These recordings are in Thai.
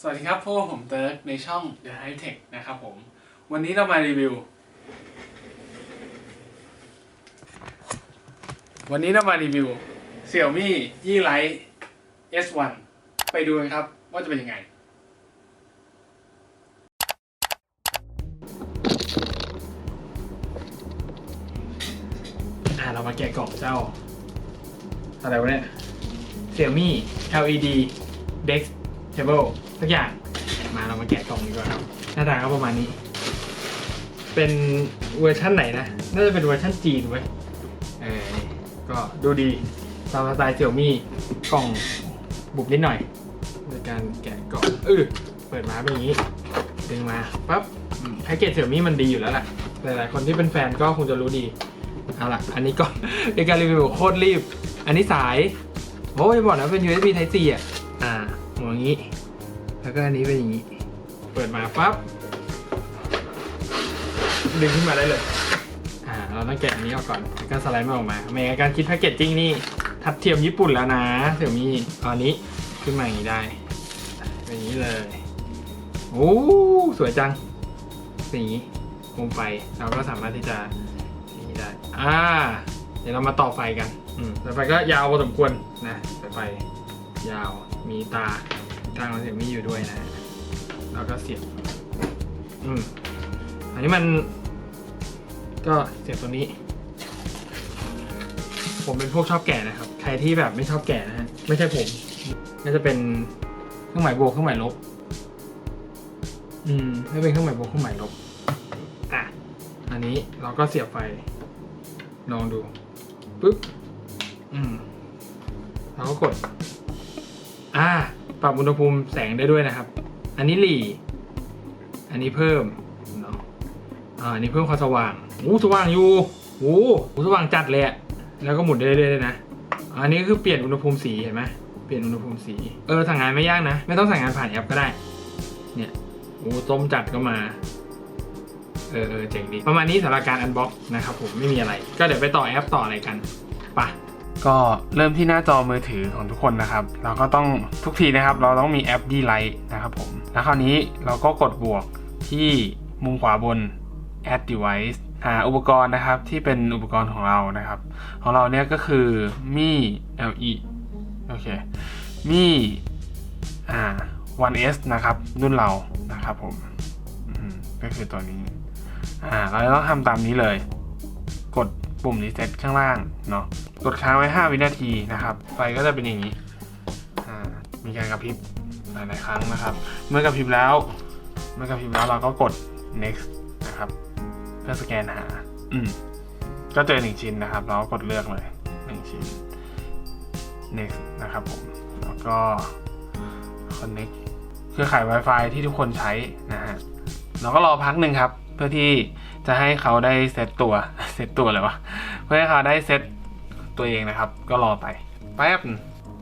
สวัสดีครับพวกผมเติร์กในช่อง The High Tech นะครับผม วันนี้เรามารีวิว วันนี้เรามารีวิว Xiaomi Yi Lite S1 ไปดูกันครับว่าจะเป็นยังไงอ่าเรามาแกะกล่องเจ้า อะไรวะเนี่ย Xiaomi LED Dex Table สักอย่างมาเรามาแกะกล่องดีกว่าครับ หน้าตาก็ประมาณนี้ เป็นเวอร์ชั่นไหนนะ น่าจะเป็นเวอร์ชั่นจีนไว้ยเออก็ดูดีตามสไตล์ Xiaomi กล่องบุบนิดหน่อยในการแกะกล่องเออเปิดมาเป็นอย่างนี้ ดึงมาปั๊บแพ็กเกจ Xiaomi มันดีอยู่แล้วแหละหลายๆคนที่เป็นแฟนก็คงจะรู้ดีเอาล่ะ อันนี้ก็เป็นการรีวิวโคตรรีบ อันนี้สายโอ้ยบอกนะเป็น USB Type C อะ นี้ แล้วก็อันนี้เป็นอย่างนี้ เปิดมาปั๊บ ดึงขึ้นมาได้เลย อ่า เราต้องแกะอันนี้ออกก่อน แล้วก็สไลด์มันออกมาไม่การคิดแพคเกจจิ้งนี่ทัดเทียมญี่ปุ่นแล้วนะเสี่ยมีเอาอันนี้ขึ้นมาอย่างนี้ได้ เป็นอย่างนี้เลย โอ้สวยจังเป็นอย่างนี้โคมไฟเราก็สามารถที่จะอย่างนี้ได้ อ่า เดี๋ยวเรามาต่อไฟกัน อืมสายไฟก็ยาวพอสมควรนะสายไฟยาว มีตา ตาของเสียงมีอยู่ด้วยนะแล้วก็เสียบ อืมอันนี้มัน ก็เสียบตัวนี้ ผมเป็นพวกชอบแก่นะครับ ใครที่แบบไม่ชอบแก่นะฮะ ไม่ใช่ผมน่าจะเป็นเครื่องหมายบวกเครื่องหมายลบ อืมไม่เป็นเครื่องหมายบวกเครื่องหมายลบ อะ อันนี้เราก็เสียบไฟ ลองดู ปึ๊บ อืมเราก็กด อ่า ปรับอุณหภูมิแสงได้ด้วยนะครับ อันนี้หลีอันนี้เพิ่มเนาะอ่าอันนี้เพิ่มความสว่างโอ้สว่างอยู่โอ้โหสว่างจัดเลยอะแล้วก็หมุนได้เรื่อยๆเลยนะ อันนี้คือเปลี่ยนอุณหภูมิสีเห็นไหมเปลี่ยนอุณหภูมิสี เออสั่งงานไม่ยากนะ ไม่ต้องสั่งงานผ่านแอปก็ได้ เนี่ยโอ้ต้มจัดก็มาเออเออจ๋งดี ประมาณนี้สำหรับการอันบ็อกนะครับผมไม่มีอะไร ก็เดี๋ยวไปต่อแอปต่ออะไรกันไปะ ก็เริ่มที่หน้าจอมือถือของทุกคนนะครับเราก็ต้องทุกทีนะครับ เราต้องมีแอป d l i g h t นะครับผมแล้วคราวนี้เราก็กดบวกที่มุมขวาบน add device หาอุปกรณ์นะครับที่เป็นอุปกรณ์ของเรานะครับ ของเราเนี่ยก็คือมี LE โอเคมีอ่า 1S นะครับ รุ่นเรานะครับผมก็คือตัวนี้อ่าเราต้องทำตามนี้เลย ปุ่มรีเซ็ตข้างล่างเนาะกดค้างไว้ 5 วินาทีนะครับ ไฟก็จะเป็นอย่างนี้อ่ามีการกระพริบหลายๆครั้งนะครับ เมื่อกระพริบแล้ว เมื่อกระพริบแล้วเราก็กด next นะครับ เพื่อสแกนหา อืมก็เจอหนึ่งชิ้นนะครับ เราก็กดเลือกเลยหนึ่งชิ้น next นะครับผม แล้วก็ connect เครือข่าย Wi-Fi ที่ทุกคนใช้นะฮะเราก็รอพักหนึ่งครับ เพื่อที่ จะให้เขาได้เซตตัวเซตตัวเลยวะเพื่อให้เขาได้เซตตัวเองนะครับ ก็รอไปแป๊บ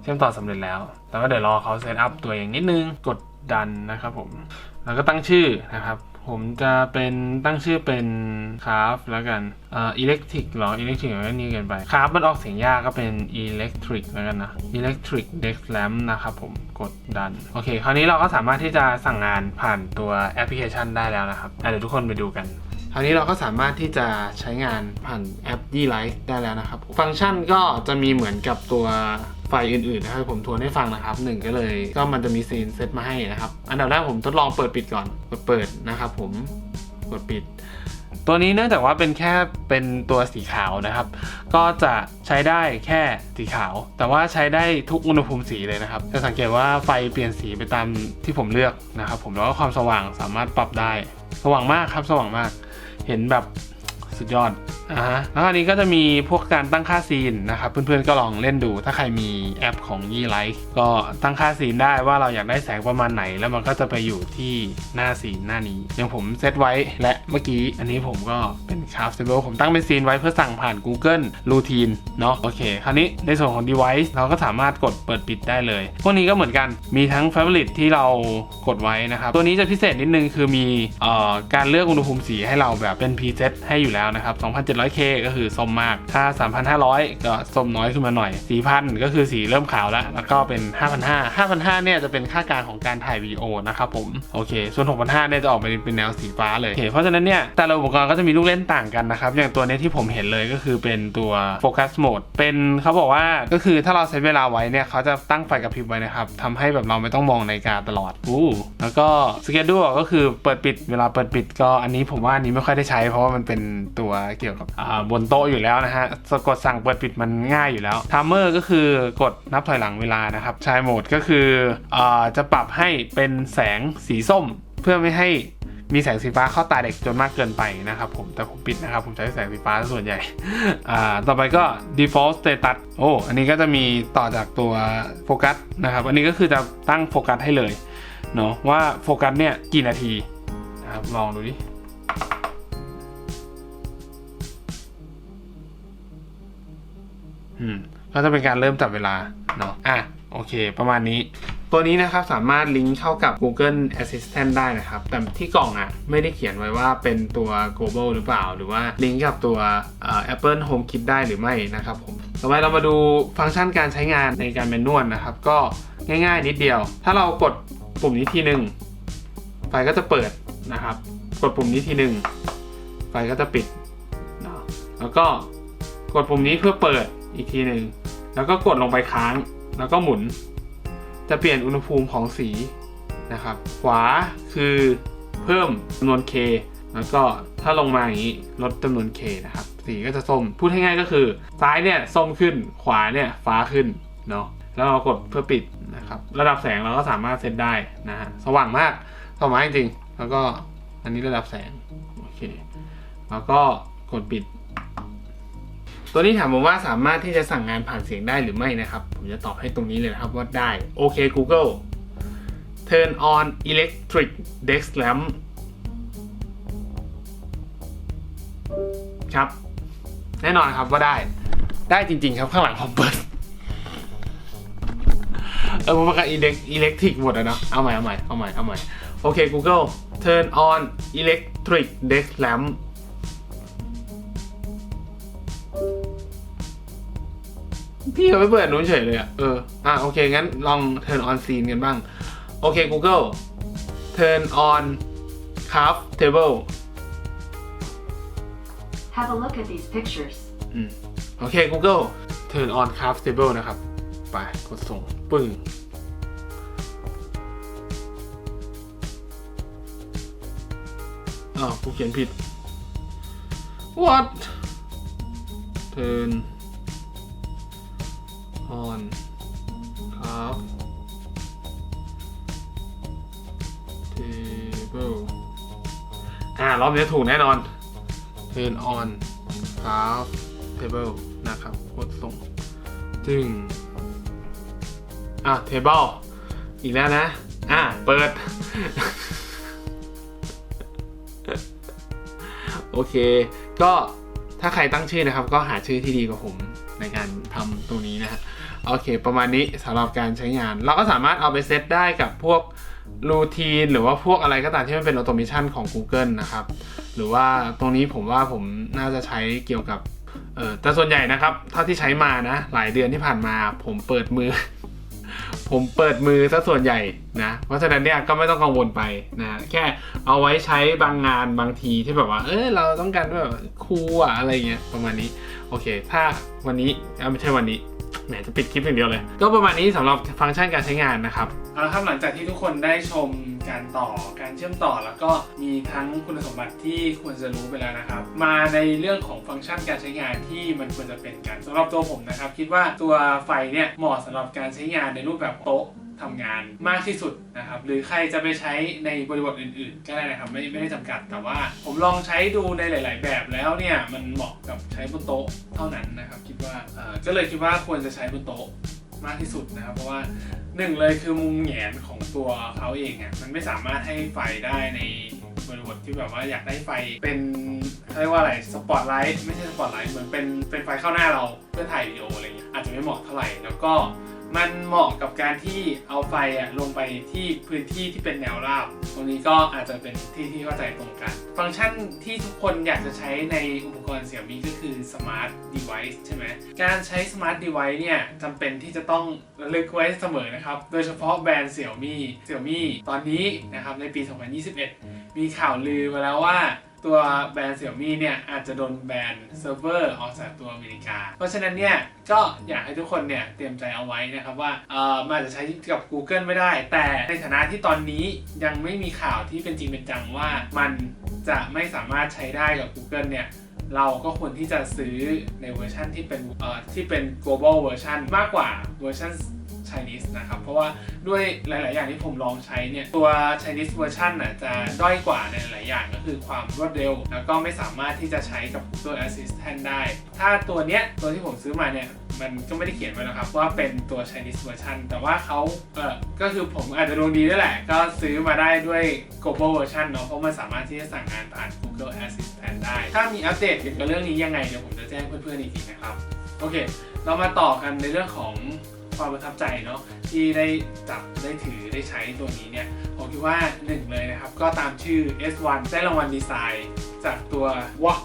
เชื่อมต่อสำเร็จแล้ว แต่ว่าเดี๋ยวรอเขาเซตอัพตัวเองนิดนึงกดดันนะครับผม แล้วก็ตั้งชื่อนะครับ ผมจะเป็นตั้งชื่อเป็นคราฟแล้วกันเอ่ออิเล็กทริกหรออิเล็กทริกก็นี่เกินไปคราฟมันออกเสียงยากก็เป็นอิเล็กทริกแล้วกันนะอิเล็กทริกเด็กแลมนะครับผมกดดัน โอเค คราวนี้เราก็สามารถที่จะสั่งงานผ่านตัวแอปพลิเคชันได้แล้วนะครับเดี๋ยวทุกคนไปดูกัน คราวนี้เราก็สามารถที่จะใช้งานผ่านแอป d l i g h t ได้แล้วนะครับ ฟังก์ชันก็จะมีเหมือนกับตัวไฟล์อื่นๆนะครับผมทวนให้ฟังนะครับหนึ่งก็เลยก็มันจะมีซีนเซตมาให้นะครับ อันดับแรกผมทดลองเปิดปิดก่อนกดเปิดนะครับผมกดปิด ตัวนี้เนื่องจากว่าเป็นแค่เป็นตัวสีขาวนะครับ ก็จะใช้ได้แค่สีขาว แต่ว่าใช้ได้ทุกอุณหภูมิสีเลยนะครับจะสังเกตว่าไฟเปลี่ยนสีไปตามที่ผมเลือกนะครับ ผมแล้วก็ความสว่างสามารถปรับได้ สว่างมากครับสว่างมาก เห็นแบบสุดยอด อ่าแล้วอันนี้ก็จะมีพวกการตั้งค่าซีนนะครับเพื่อนๆก็ลองเล่นดู ถ้าใครมีแอปของ y ี่ไลท์ก็ตั้งค่าซีนได้ว่าเราอยากได้แสงประมาณไหน แล้วมันก็จะไปอยู่ที่หน้าซีนหน้านี้อย่างผมเซตไว้และเมื่อกี้อันนี้ผมก็เป็นคราฟเซเบิลผมตั้งเป็นซีนไว้เพื่อสั่งผ่าน Google Routine เนาะโอเค คราวนี้ในส่วนของ device เราก็สามารถกดเปิดปิดได้เลย พวกนี้ก็เหมือนกันมีทั้ง favorite ที่เรากดไว้นะครับตัวนี้จะพิเศษนิดนึงคือมีออการเลือกอุณหภูมิสีให้เราแบบเป็น preset ให้อยู่แล้วนะครับ 700K ก็คือส้มมาก ถ้า 3,500 ก็ส้มน้อยขึ้นมาหน่อย 4,000 ก็คือสีเริ่มขาวแล้ว แล้วก็เป็น 5,500 5,500 เนี่ยจะเป็นค่ากลางของการถ่ายวีดีโอนะครับผม โอเค ส่วน 6,500 เนี่ยจะออกมาเป็นแนวสีฟ้าเลยโอเคเพราะฉะนั้นเนี่ยแต่ละอุปกรณ์ก็จะมีลูกเล่นต่างกันนะครับ อย่างตัวนี้ที่ผมเห็นเลยก็คือเป็นตัวโฟกัสโหมด เป็นเขาบอกว่าก็คือถ้าเราเซตเวลาไว้เนี่ยเขาจะตั้งไฟกระพริบไว้นะครับทำให้แบบเราไม่ต้องมองนาฬิกาตลอดอู้แล้วก็สเกจดูก็คือเปิดปิดเวลาเปิดปิดก็อันนี้ผมว่าอันนี้ไม่ค่อยได้ใช้ เพราะว่ามันเป็นตัวเกี่ยวกับบนโต๊ะอยู่แล้วนะฮะสะกดสั่งเปิดปิดมันง่ายอยู่แล้วทามเมอร์ก็คือกดนับถอยหลังเวลานะครับชายโหมดก็คืออจะปรับให้เป็นแสงสีส้ม เพื่อไม่ให้มีแสงสีฟ้าเข้าตาเด็กจนมากเกินไปนะครับผมแต่ผมปิดนะครับ ผมใช้แสงสีฟ้าส่วนใหญ่ อ่า ต่อไปก็ default status โอ้อันนี้ก็จะมีต่อจากตัวโฟกัสนะครับ อันนี้ก็คือจะตั้งโฟกัสให้เลยเนาะว่าโฟกัสเนี่ยกี่นาทีนะครับลองดูดิ อืมก็จะเป็นการเริ่มจับเวลาเนาะอะโอเค ประมาณนี้ ตัวนี้นะครับสามารถลิงก์เข้ากับ Google Assistant ได้นะครับ แต่ที่กล่องอะ่ะไม่ได้เขียนไว้ว่าเป็นตัว global หรือเปล่า หรือว่าลิงก์กับตัว Apple Home Kit ได้หรือไม่นะครับผมต่อไปเรามาดูฟังก์ชันการใช้งานในการเป็นนวดนะครับ ก็ง่ายๆนิดเดียว ถ้าเรากดปุ่มนี้ทีหนึ่งไฟก็จะเปิดนะครับ กดปุ่มนี้ทีหนึ่งไฟก็จะปิดนะแล้วก็กดปุ่มนี้เพื่อเปิด อีกทีหนึ่งแล้วก็กดลงไปค้างแล้วก็หมุน จะเปลี่ยนอุณหภูมิของสีนะครับ ขวาคือเพิ่มจำนวน K แล้วก็ถ้าลงมาอย่างนี้ลดจำนวน K นะครับ สีก็จะส้ม พูดให้ง่ายก็คือ ซ้ายเนี่ยส้มขึ้น ขวาเนี่ยฟ้าขึ้นเนาะแล้วเรากดเพื่อปิดนะครับ ระดับแสงเราก็สามารถเซตได้นะฮะสว่างมากสว่างจริง แล้วก็อันนี้ระดับแสงโอเคแล้วก็กดปิด ตัวนี้ถามผมว่าสามารถที่จะสั่งงานผ่านเสียงได้หรือไม่นะครับ ผมจะตอบให้ตรงนี้เลยนะครับว่าได้โอเค Google turn on electric desk lamp ครับ แน่นอนครับว่าได้ได้จริง ๆ ครับข้างหลังผมเปิดเออผมประกาศอิเล็กอิเล็กทริกหมดแล้วเนาะเอาใหม่เอาใหม่เอาใหม่เอาใหม่โอเค Google turn on electric desk lamp พี่เขาไม่เปิดนู้นเฉยเลยอะเออ อะโอเค งั้นลอง turn on scene กันบ้าง โอเค Google turn on calf table Have a look at these pictures. อืมโอเค Google turn on calf table นะครับ ไป กดส่ง ปึ้ง อ้าวกูเขียนผิด what turn on calf table อ่ารอบนี้ถูกแน่นอน turn on calf table นะครับกดส่ง จึง อะ table อีกแล้วนะ อะ เปิด โอเค ก็ถ้าใครตั้งชื่อนะครับ ก็หาชื่อที่ดีกว่าผมในการทำตรงนี้นะฮะ โอเค ประมาณนี้สำหรับการใช้งาน เราก็สามารถเอาไปเซตได้กับพวกรูทีนหรือว่าพวกอะไรก็ตามที่มันเป็นออโตเมชันของ Google นะครับ หรือว่าตรงนี้ผมว่าผมน่าจะใช้เกี่ยวกับเออแต่ส่วนใหญ่นะครับเท่าที่ใช้มานะ หลายเดือนที่ผ่านมา ผมเปิดมือ ผมเปิดมือซะส่วนใหญ่นะ เพราะฉะนั้นเนี่ยก็ไม่ต้องกังวลไปนะแค่เอาไว้ใช้บางงานบางทีที่แบบว่า เออเราต้องการแบบคูอะอะไรเงี้ยประมาณนี้ โอเค ถ้าวันนี้ไม่ใช่วันนี้ แหมจะปิดคลิปอย่างเดียวเลย ก็ประมาณนี้สำหรับฟังก์ชันการใช้งานนะครับเอาละครับหลังจากที่ทุกคนได้ชมการต่อการเชื่อมต่อแล้วก็มีทั้งคุณสมบัติที่ควรจะรู้ไปแล้วนะครับ มาในเรื่องของฟังก์ชันการใช้งานที่มันควรจะเป็นกันสำหรับตัวผมนะครับ คิดว่าตัวไฟเนี่ยเหมาะสำหรับการใช้งานในรูปแบบโต๊ะ ทำงานมากที่สุดนะครับ หรือใครจะไปใช้ในบริบทอื่นๆ ก็ได้นะครับ ไม่ไม่ได้จำกัดแต่ว่าผมลองใช้ดูในหลาย ๆ แบบแล้วเนี่ยมันเหมาะกับใช้บนโต๊ะเท่านั้นนะครับ คิดว่าเออก็เลยคิดว่าควรจะใช้บนโต๊ะมากที่สุดนะครับ เพราะว่าหนึ่งเลยคือมุมแหงนของตัวเขาเองอะมันไม่สามารถให้ไฟได้ในบริบทที่แบบว่าอยากได้ไฟเป็นเขาเรียกว่าอะไรสปอตไลท์ไม่ใช่สปอตไลท์เหมือนเป็นเป็นไฟเข้าหน้าเราเพื่อถ่ายวิดีโออะไรเงี้ยอาจจะไม่เหมาะเท่าไหร่แล้วก็ มันเหมาะกับการที่เอาไฟอะลงไปที่พื้นที่ที่เป็นแนวราบ ตรงนี้ก็อาจจะเป็นที่ที่เข้าใจตรงกัน ฟังก์ชันที่ทุกคนอยากจะใช้ในอุปกรณ์เสี่ยมี่ก็คือ Smart Device ใช่ไหม การใช้ Smart Device เนี่ยจำเป็นที่จะต้องระลึกไว้เสมอนะครับ โดยเฉพาะแบรนด์เสี่ยมี่เสี่ยมี่ตอนนี้นะครับในปี 2021 มีข่าวลือมาแล้วว่า ตัวแบรนด์เสี่ยมี่เนี่ยอาจจะโดนแบนเซิร์ฟเวอร์ออกจากตัวอเมริกา เพราะฉะนั้นเนี่ยก็อยากให้ทุกคนเนี่ยเตรียมใจเอาไว้นะครับว่าเออมันอาจจะใช้กับ Google ไม่ได้ แต่ในฐานะที่ตอนนี้ยังไม่มีข่าวที่เป็นจริงเป็นจังว่ามันจะไม่สามารถใช้ได้กับ Google เนี่ยเราก็ควรที่จะซื้อในเวอร์ชันที่เป็นเอ่อที่เป็น global version มากกว่าเวอร์ชัน Chinese นะครับ เพราะว่าด้วยหลาย ๆ อย่างที่ผมลองใช้เนี่ย ตัว Chinese version น่ะจะด้อยกว่าในหลายอย่างก็คือความรวดเร็ว แล้วก็ไม่สามารถที่จะใช้กับ Google Assistant ได้ ถ้าตัวเนี้ยตัวที่ผมซื้อมาเนี่ยมันก็ไม่ได้เขียนไว้นะครับว่าเป็นตัว Chinese version แต่ว่าเขาเออก็คือผมอาจจะดวงดีด้วยแหละ ก็ซื้อมาได้ด้วย global version เนาะเพราะมันสามารถที่จะสั่งงานผ่าน Google Assistant ได้ ถ้ามีอัปเดตเกี่ยวกับเรื่องนี้ยังไง เดี๋ยวผมจะแจ้งเพื่อน ๆ อีกทีนะครับ โอเค เรามาต่อกันในเรื่องของ ความประทับใจเนาะที่ได้จับได้ถือได้ใช้ตัวนี้เนี่ยผมคิดว่าหนึ่งเลยนะครับ ก็ตามชื่อ S1 ได้รางวัลดีไซน์จากตัววะ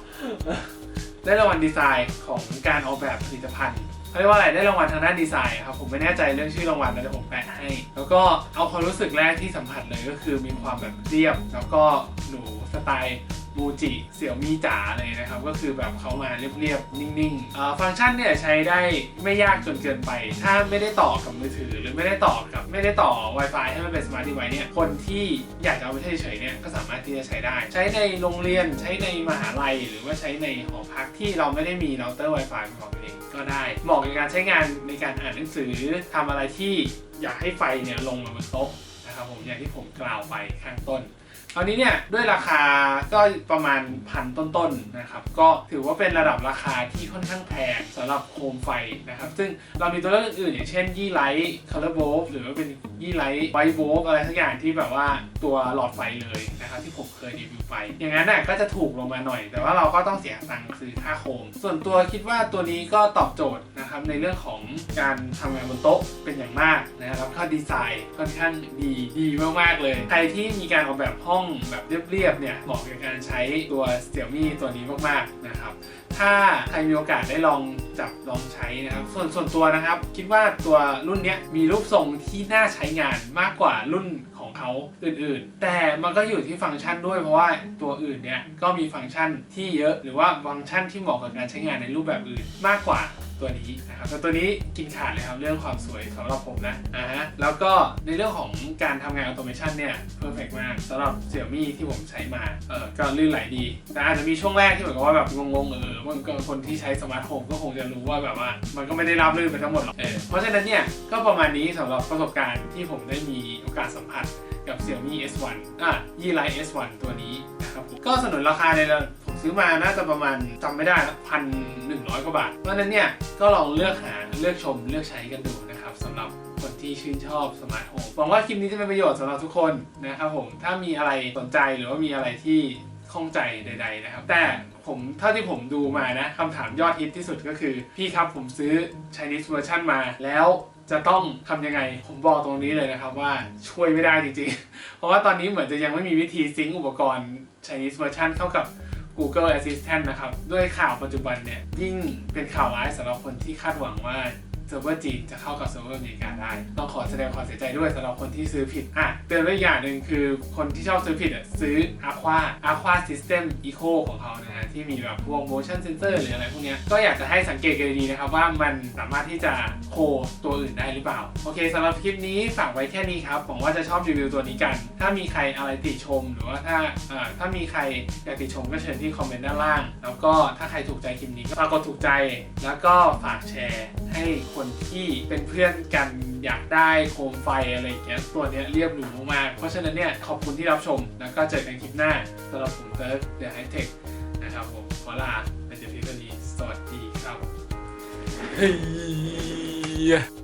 ได้รางวัลดีไซน์ของการออกแบบผลิตภัณฑ์เขาเรียกว่าอะไรได้รางวัลทางด้านดีไซน์ครับผมไม่แน่ใจเรื่องชื่อรางวัลนะแต่ผมแปะให้ แล้วก็เอาความรู้สึกแรกที่สัมผัสเลยก็คือมีความแบบเรียบ แล้วก็หนูสไตล์ มูจิเสี่ยวมีจ๋าเลยนะครับ ก็คือแบบเขามาเรียบๆ นิ่งๆฟังก์ชันเนี่ยใช้ได้ไม่ยากจนเกินไป ถ้าไม่ได้ต่อกับมือถือ หรือไม่ได้ต่อกับไม่ได้ต่อ Wi-Fi ให้มันเป็นสมาร์ท device เนี่ยคนที่อยากจะเอาไปใช้เฉยๆเนี่ยก็สามารถที่จะใช้ได้ ใช้ในโรงเรียนใช้ในมหาลัย หรือว่าใช้ในหอพักที่เราไม่ได้มีเราเตอร์ Wi-Fi เป็นของตัวเองก็ได้เหมาะกับการใช้งานในการอ่านหนังสือทำอะไรที่อยากให้ไฟเนี่ยลงมาบนโต๊ะนะครับผมอย่างที่ผมกล่าวไปข้างต้น คราวนี้เนี่ยด้วยราคาก็ประมาณพันต้นๆนะครับ ก็ถือว่าเป็นระดับราคาที่ค่อนข้างแพงสำหรับโคมไฟนะครับ ซึ่งเรามีตัวเลือกอื่นอย่างเช่นยี่ไลท์ color bulb หรือว่าเป็นยี่ไลท์ white bulb อะไรทั้งอย่างที่แบบว่าตัวหลอดไฟเลยนะครับที่ผมเคยรีวิวไป อย่างนั้นน่ะก็จะถูกลงมาหน่อย แต่ว่าเราก็ต้องเสียตังค์ซื้อค่าโคม ส่วนตัวคิดว่าตัวนี้ก็ตอบโจทย์นะครับในเรื่องของการทำงานบนโต๊ะเป็นอย่างมากนะครับแล้วก็ดีไซน์ค่อนข้างดีดีมากๆเลย ใครที่มีการออกแบบห้องแบบเรียบๆเนี่ยเหมาะกับการใช้ตัว Xiaomi ตัวนี้มากๆนะครับถ้าใครมีโอกาสได้ลองจับลองใช้นะครับ ส่วนส่วนตัวนะครับ คิดว่าตัวรุ่นนี้มีรูปทรงที่น่าใช้งานมากกว่ารุ่นของเขาอื่นๆ แต่มันก็อยู่ที่ฟังก์ชันด้วยเพราะว่าตัวอื่นเนี่ยก็มีฟังก์ชันที่เยอะหรือว่าฟังก์ชันที่เหมาะกับการใช้งานในรูปแบบอื่นมากกว่า ตัวนี้นะครับแต่ตัวนี้กินขาดเลยครับเรื่องความสวยสำหรับผมนะอ่าฮะแล้วก็ในเรื่องของการทำงานออโตเมชันเนี่ยเพอร์เฟกมากสำหรับ Xiaomi ที่ผมใช้มาเออก็ลื่นไหลดี แต่อาจจะมีช่วงแรกที่เหมือนกับว่าแบบงงๆเออมันก็คนที่ใช้สมาร์ทโฮมก็คงจะรู้ว่าแบบว่า มันก็ไม่ได้รับลื่นไปทั้งหมดหรอกเออเพราะฉะนั้นเนี่ยก็ประมาณนี้สำหรับประสบการณ์ที่ผมได้มีโอกาสสัมผัสกับ Xiaomi S1 อะยี่ไลท์ S1 ตัวนี้นะครับผมก็สนุนราคาในระดับผม ซื้อมาน่าจะประมาณจำไม่ได้พันหนึ่งร้อยกว่าบาท เพราะฉะนั้นเนี่ยก็ลองเลือกหาเลือกชมเลือกใช้กันดูนะครับสำหรับคนที่ชื่นชอบสมาร์ทโฮมหวังว่าคลิปนี้จะเป็นประโยชน์สำหรับทุกคนนะครับผมถ้ามีอะไรสนใจหรือว่ามีอะไรที่ข้องใจใด ๆ นะครับ แต่ผมเท่าที่ผมดูมานะคำถามยอดฮิตที่สุดก็คือ พี่ครับผมซื้อ Chinese version มาแล้วจะต้องทำยังไง ผมบอกตรงนี้เลยนะครับว่าช่วยไม่ได้จริงๆ เพราะว่าตอนนี้เหมือนจะยังไม่มีวิธีซิงก์อุปกรณ์ Chinese version เข้ากับ Google Assistant นะครับ ด้วยข่าวปัจจุบันเนี่ย ยิ่งเป็นข่าวร้ายสำหรับคนที่คาดหวังว่า เซิร์ฟเวอร์จีนจะเข้ากับเซิร์ฟเวอร์อเมริกาได้ ต้องขอแสดงความเสียใจด้วยสำหรับคนที่ซื้อผิดอะเตือนไว้อีกอย่างหนึ่งคือคนที่ชอบซื้อผิดอะซื้อ Aqua Aqua System Eco ของเขานะฮะที่มีแบบพวก motion sensor หรืออะไรพวกเนี้ยก็อยากจะให้สังเกตกันดีนะครับว่ามันสามารถที่จะโคตัวอื่นได้หรือเปล่า โอเคสำหรับคลิปนี้ฝากไว้แค่นี้ครับหวังว่าจะชอบรีวิวตัวนี้กัน ถ้ามีใครอะไรติชม หรือว่าถ้าเอ่อถ้ามีใครอยากติชมก็เชิญที่คอมเมนต์ด้านล่าง แล้วก็ถ้าใครถูกใจคลิปนี้ก็ฝากกดถูกใจ แล้วก็ฝากแชร์ให้คนที่เป็นเพื่อนกันอยากได้โคมไฟอะไรอย่างเงี้ยตัวเนี้ยเรียบหรูมากเพราะฉะนั้นเนี่ยขอบคุณที่รับชม แล้วก็เจอกันคลิปหน้าสำหรับผมเติร์ดเดอะไฮเทคนะครับผมขอลาไปเจอพี่ตอนนี้สวัสดีครับเฮ้ย